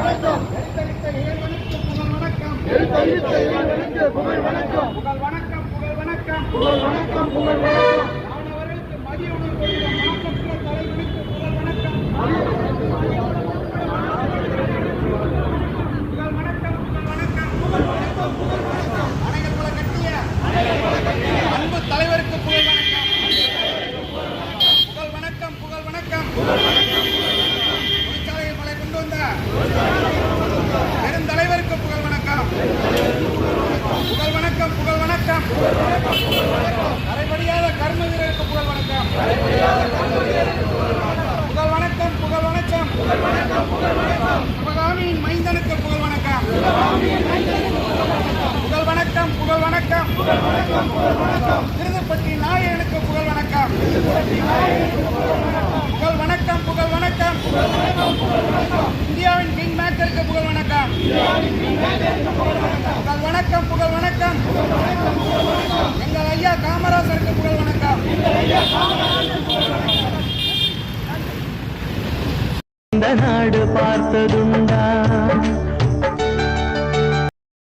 வணக்கம். புகழ் வணக்கம். புகழ் வணக்கம். புகழ் வணக்கம். புகழ் வணக்கம். புகழ் வணக்கம் மதிய உணவு கொடுத்த மாற்றற்ற தலைவனுக்கு புகழ் வணக்கம் புகழ் வணக்கம் புகழ் வணக்கம் அணைகள் குல கட்டிய அன்பு தலைவருக்கு புகழ் வணக்கம் புகழ் வணக்கம் புகழ் வணக்கம் தொழிற்சாலையில் மலை கொண்டு வந்த பெருந்தலைவருக்கு புகழ் வணக்கம் புகழ் வணக்கம் புகழ் வணக்கம் அரைபடியாத கர்ம வீரருக்கு புகழ் வணக்கம் புகழ் வணக்கம். புகழ் வணக்கம் சிவகாமியின் மைந்தனுக்கு புகழ் வணக்கம். புகழ் வணக்கம் புகழ் வணக்கம். திருதுப்பட்டி நாயகனுக்கு புகழ் வணக்கம். புகழ் வணக்கம் புகழ் வணக்கம். இந்தியாவின் கிங் மேக்கருக்கு புகழ் வணக்கம். புகழ் வணக்கம் புகழ் வணக்கம். காமராசருக்கு புகழ் வணக்கம். இந்த நாடு பார்த்ததுண்டு